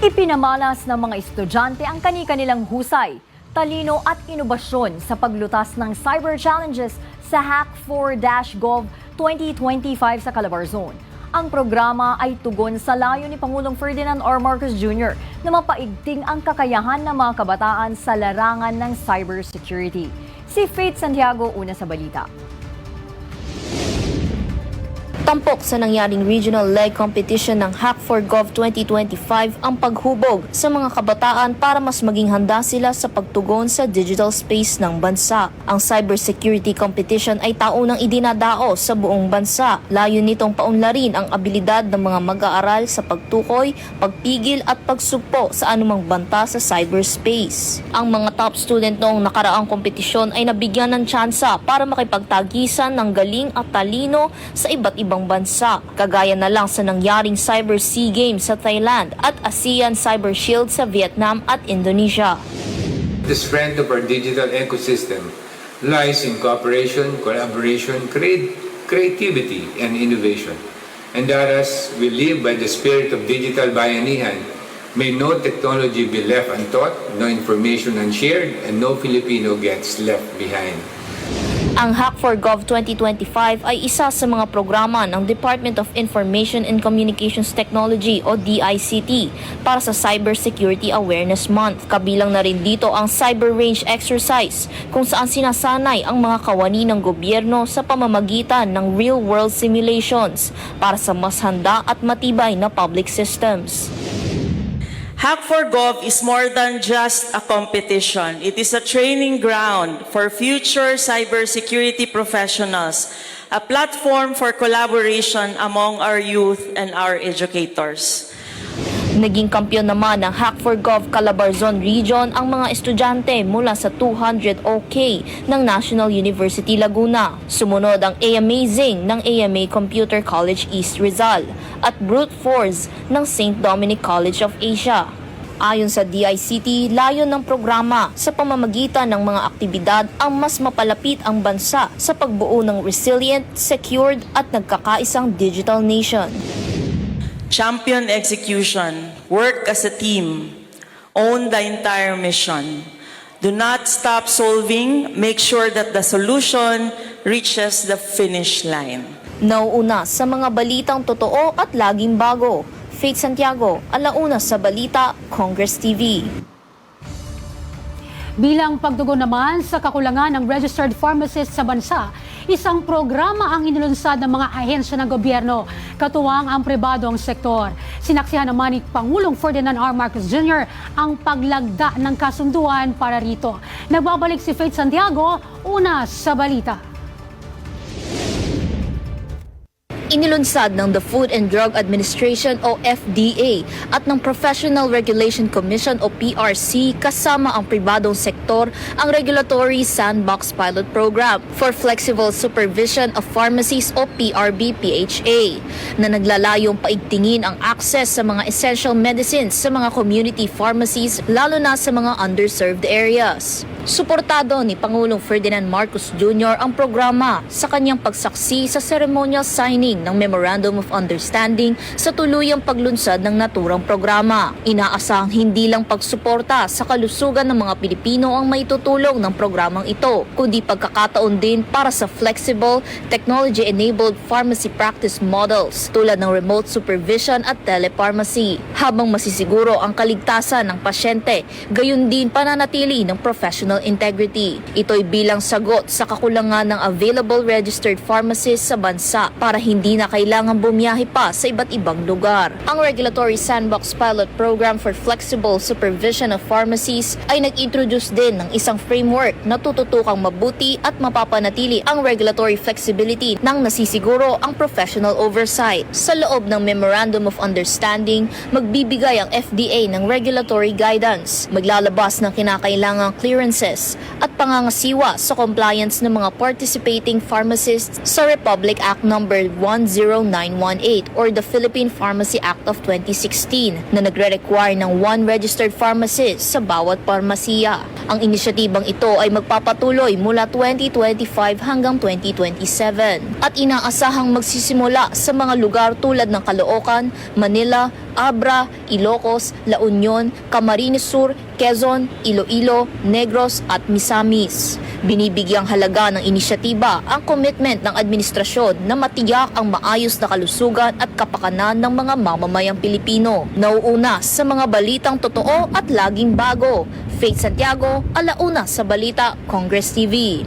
Ipinamalas ng mga estudyante ang kani-kanilang husay, talino at inobasyon sa paglutas ng cyber challenges sa Hack4-Gov 2025 sa Calabarzon. Ang programa ay tugon sa layo ni Pangulong Ferdinand R. Marcos Jr. na mapaigting ang kakayahan ng mga kabataan sa larangan ng cybersecurity. Si Faith Santiago una sa balita. Tampok sa nangyaring regional leg competition ng Hack4Gov 2025 ang paghubog sa mga kabataan para mas maging handa sila sa pagtugon sa digital space ng bansa. Ang cybersecurity competition ay taunang idinadao sa buong bansa. Layo nitong paunlarin ang abilidad ng mga mag-aaral sa pagtukoy, pagpigil at pagsugpo sa anumang banta sa cyberspace. Ang mga top student noong nakaraang kompetisyon ay nabigyan ng tsansa para makipagtagisan ng galing at talino sa iba't ibang bansa. Kagaya na lang sa nangyaring Cyber Sea Games sa Thailand at ASEAN Cyber Shield sa Vietnam at Indonesia. The strength of our digital ecosystem lies in cooperation, collaboration, create, creativity, and innovation. And that as we live by the spirit of digital bayanihan, may no technology be left untaught, no information unshared, and no Filipino gets left behind. Ang Hack4Gov 2025 ay isa sa mga programa ng Department of Information and Communications Technology o DICT para sa Cybersecurity Awareness Month. Kabilang na rin dito ang Cyber Range Exercise kung saan sinasanay ang mga kawani ng gobyerno sa pamamagitan ng real-world simulations para sa mas handa at matibay na public systems. Hack4Gov is more than just a competition. It is a training ground for future cybersecurity professionals, a platform for collaboration among our youth and our educators. Naging kampyon naman ng Hack4Gov Calabarzon Region ang mga estudyante mula sa 200 OK ng National University Laguna. Sumunod ang A-Amazing ng AMA Computer College East Rizal at Brute Force ng St. Dominic College of Asia. Ayon sa DICT, layon ng programa sa pamamagitan ng mga aktibidad ang mas mapalapit ang bansa sa pagbuo ng resilient, secured at nagkakaisang digital nation. Champion execution, work as a team, own the entire mission. Do not stop solving, make sure that the solution reaches the finish line. Nauuna sa mga balitang totoo at laging bago. Faith Santiago, alauna sa balita, Congress TV. Bilang pagtugon naman sa kakulangan ng registered pharmacist sa bansa, isang programa ang inilunsad ng mga ahensya ng gobyerno, katuwang ang pribadong sektor. Sinaksihan naman ni Pangulong Ferdinand R. Marcos Jr. ang paglagda ng kasunduan para rito. Nagbabalik si Faith Santiago, una sa balita. Inilunsad ng the Food and Drug Administration o FDA at ng Professional Regulation Commission o PRC kasama ang pribadong sektor ang Regulatory Sandbox Pilot Program for Flexible Supervision of Pharmacies o PRB-PHA na naglalayong paigtingin ang access sa mga essential medicines sa mga community pharmacies lalo na sa mga underserved areas. Suportado ni Pangulong Ferdinand Marcos Jr. ang programa sa kanyang pagsaksi sa ceremonial signing ng Memorandum of Understanding sa tuluyang paglunsad ng naturang programa. Inaasahang hindi lang pagsuporta sa kalusugan ng mga Pilipino ang maitutulong ng programang ito, kundi pagkakataon din para sa flexible, technology-enabled pharmacy practice models tulad ng remote supervision at telepharmacy, habang masisiguro ang kaligtasan ng pasyente, gayon din pananatili ng professional integrity. Ito'y bilang sagot sa kakulangan ng available registered pharmacists sa bansa para hindi na kailangan bumiyahe pa sa iba't ibang lugar. Ang Regulatory Sandbox Pilot Program for Flexible Supervision of Pharmacies ay nag-introduce din ng isang framework na tututukang mabuti at mapapanatili ang regulatory flexibility nang nasisiguro ang professional oversight. Sa loob ng Memorandum of Understanding, magbibigay ang FDA ng regulatory guidance, maglalabas ng kinakailangang clearances at pangangasiwa sa compliance ng mga participating pharmacists sa Republic Act No. 10918 or the Philippine Pharmacy Act of 2016 na nagre-require ng one registered pharmacist sa bawat parmasiya. Ang inisyatibang ito ay magpapatuloy mula 2025 hanggang 2027 at inaasahang magsisimula sa mga lugar tulad ng Caloocan, Manila, Abra, Ilocos, La Union, Camarines Sur, Quezon, Iloilo, Negros at Misamis. Binibigyang halaga ng inisyatiba ang commitment ng administrasyon na matiyak ang maayos na kalusugan at kapakanan ng mga mamamayang Pilipino. Nauuna sa mga balitang totoo at laging bago. Faith Santiago, Alauna sa Balita, Congress TV.